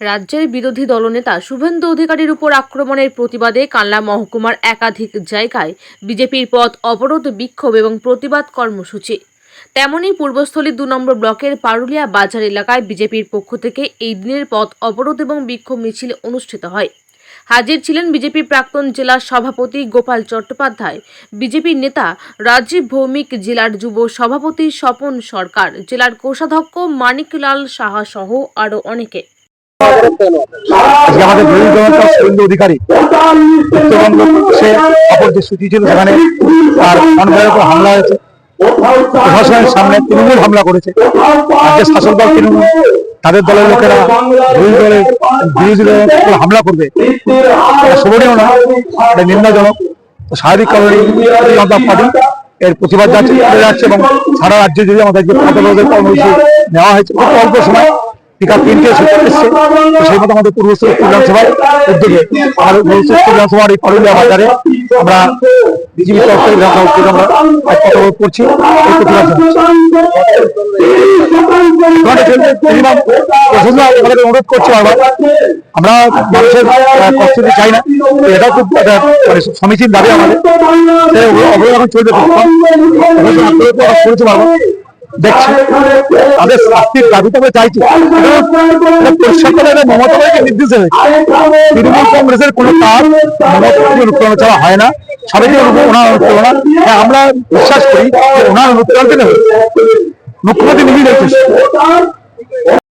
রাজ্যের বিরোধী দলনেতা শুভেন্দু অধিকারীর উপর আক্রমণের প্রতিবাদে কানলা মহকুমার একাধিক জায়গায় বিজেপির পথ অবরোধ, বিক্ষোভ এবং প্রতিবাদ কর্মসূচি। তেমনই পূর্বস্থলী দু নম্বর ব্লকের পারুলিয়া বাজার এলাকায় বিজেপির পক্ষ থেকে এই দিনের পথ অবরোধ এবং বিক্ষোভ মিছিল অনুষ্ঠিত হয়। হাজির ছিলেন বিজেপি প্রাক্তন জেলা সভাপতি গোপাল চট্টোপাধ্যায়, বিজেপির নেতা রাজীব ভৌমিক, জেলার যুব সভাপতি স্বপন সরকার, জেলার কোষাধ্যক্ষ মানিকলাল সাহা সহ আরও অনেকে। হামলা তাদের দলের লোকেরা বিরোধী হামলা করবে। শোভনীয় না এটা নিন্দাজনক। স্বাভাবিক কারণে পার্টি এর প্রতিবাদ যাচ্ছে যাচ্ছে এবং সারা রাজ্যে যদি আমাদের নেওয়া হয়েছে অল্প সময় তিনটে এসে সেই মতো আমাদের পূর্বস্থলী বিধানসভার উদ্যোগে আর পূর্বস্থলী বিধানসভার এই করুলিয়া বাজারে আমরা তরফ থেকে উদ্যোগে আমরা এক কথা করছি এই প্রতিবাদ আমাদের অনুরোধ করছে বারবার আমরা মানুষের কষ্ট দিতে চাই না এটা খুব মানে সমীচীন দাবি আমাদের অবরোধ এখন চলবে করেছে বারবার দেখছি। তাদের শাস্তির দাবি তো আমরা চাইছি। এটা পরিষ্কার করে মমতা ভাইকে নির্দেশ দেবে তৃণমূল কংগ্রেসের কোনো কাজ মমতা অনুপ্রেরণা ছাড়া হয় না। সবাইকে ওনার অনুপ্রেরণা। হ্যাঁ আমরা বিশ্বাস করি যে ওনার অনুপ্রেরণা মুখ্যমন্ত্রী নিজেই দেখছেন